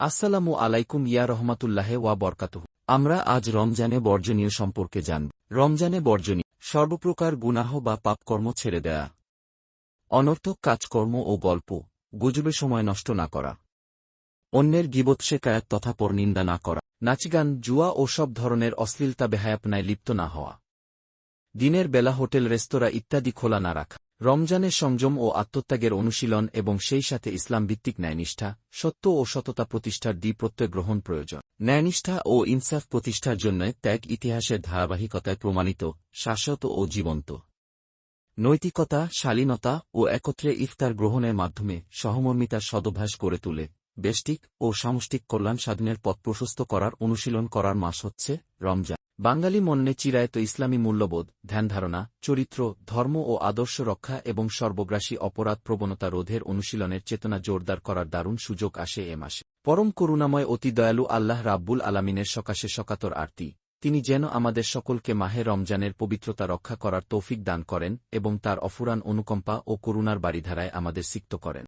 আসসালামু আলাইকুম, ইয়া রহমাতুল্লাহে ওয়া বরকাতুহ। আমরা আজ রমজানে বর্জনীয় সম্পর্কে জানব। রমজানে বর্জনীয় সর্বপ্রকার গুনাহ বা পাপকর্ম ছেড়ে দেয়া। অনর্থক কাজকর্ম ও গল্প, গুজবে সময় নষ্ট না করা। অন্যের গিবত শেকায়াত তথা পরনিন্দা না করা। নাচগান, জুয়া ও সব ধরনের অশ্লীলতা বেহায়াপনায় লিপ্ত না হওয়া। দিনের বেলা হোটেল, রেস্তোরাঁ ইত্যাদি খোলা না রাখা। রমজানের সংযম ও আত্মত্যাগের অনুশীলন এবং সেই সাথে ইসলাম ভিত্তিক ন্যায়নিষ্ঠা, সত্য ও সততা প্রতিষ্ঠার দ্বি প্রত্যয় গ্রহণ প্রয়োজন। ন্যায়নিষ্ঠা ও ইনসাফ প্রতিষ্ঠার জন্য ত্যাগ ইতিহাসের ধারাবাহিকতায় প্রমাণিত, শাশ্বত ও জীবন্ত। নৈতিকতা, শালীনতা ও একত্রে ইফতার গ্রহণের মাধ্যমে সহমর্মিতার সদভ্যাস গড়ে তুলে। বেষ্টিক ও সামষ্টিক কল্যাণ সাধনের পথ প্রশস্ত করার অনুশীলন করার মাস হচ্ছে রমজান। বাঙালি মন্যে চিরায়ত ইসলামী মূল্যবোধ ধ্যানধারণা চরিত্র, ধর্ম ও আদর্শ রক্ষা এবং সর্বগ্রাসী অপরাধ প্রবণতা রোধের অনুশীলনের চেতনা জোরদার করার দারুণ সুযোগ আসে এ মাসে। পরম করুণাময় অতি দয়ালু আল্লাহ রাব্বুল আলামিনের সকাশে সকাতর আরতি। তিনি যেন আমাদের সকলকে মাহে রমজানের পবিত্রতা রক্ষা করার তৌফিক দান করেন এবং তার অফুরান অনুকম্পা ও করুণার বাড়িধারায় আমাদের সিক্ত করেন।